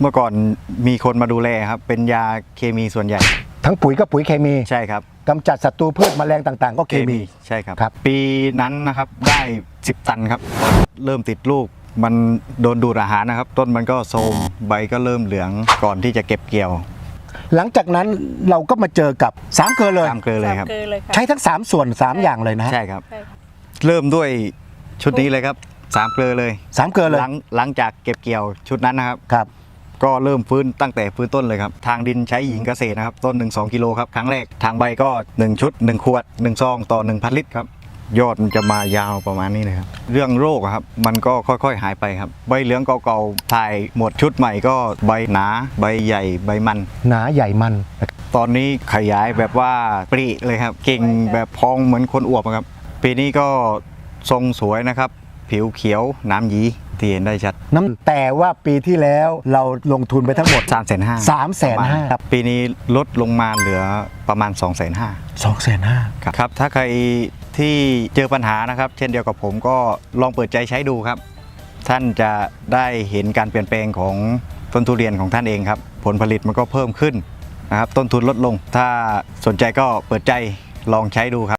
เมื่อก่อนมีคนมาดูแลครับ เป็นยาเคมีส่วนใหญ่ ทั้งปุ๋ยก็ปุ๋ยเคมีใช่ครับกำจัดศัตรูพืชแมลงต่างๆ ก็เคมี ใช่ครับ ครับ ปีนั้นนะครับได้ 10 ตันครับ เริ่มติดลูก มันโดนดูดอาหารนะครับ ต้นมันก็โทรมใบก็เริ่มเหลืองก่อนที่จะเก็บเกี่ยวหลังจากนั้นเราก็มาเจอกับสามเกลือเลย ตามเกลือเลยครับ สามเกลือเลยค่ะ ใช้ทั้ง 3 ส่วน 3 อย่างเลยนะฮะใช่ครับ ใช่ค่ะเริ่มด้วยชุดนี้เลยครับสามเกลือเลยสามเกลือเลยหลังหลังจากเก็บเกี่ยวชุดนั้นนะครับ ครับ ก็เริ่มฟื้นตั้งแต่ฟื้นต้นเลยครับ ทางดินใช้หญิงเกษตรนะครับ ต้นหนึ่งสองกิโลครับครั้งแรก ทางใบก็ 1 ชุด 1 ขวด 1 ซอง ต่อ1พันลิตรครับ ยอดมันจะมายาวประมาณนี้เลยครับ เรื่องโรคอะครับ มันก็ค่อยๆ หายไปครับ ใบเหลืองเก่าๆถ่ายหมดชุดใหม่ก็ใบหนา ใบใหญ่ใบมัน หนาใหญ่มัน ตอนนี้ขยายแบบว่าปรีเลยครับ เก่งแบบพองเหมือนคนอวบอะครับ ปีนี้ก็ทรงสวยนะครับ ผิวเขียวน้ำหยีที่เห็นได้ชัด น้ำแต่ว่าปีที่แล้วเราลงทุนไปทั้งหมด 3 5 0 0 0 0 3 5 0 0 0ครับปีนี้ลดลงมาเหลือประมาณ 2 5 0 0 0 0 2 5 0 0ครับครับ ถ้าใครที่เจอปัญหานะครับ เช่นเดียวกับผมก็ลองเปิดใจใช้ดูครับ ท่านจะได้เห็นการเปลี่ยนแปลงของต้นทุเรียนของท่านเองครับ ผลผลิตมันก็เพิ่มขึ้นนะครับ ต้นทุนลดลง ถ้าสนใจก็เปิดใจลองใช้ดูครับ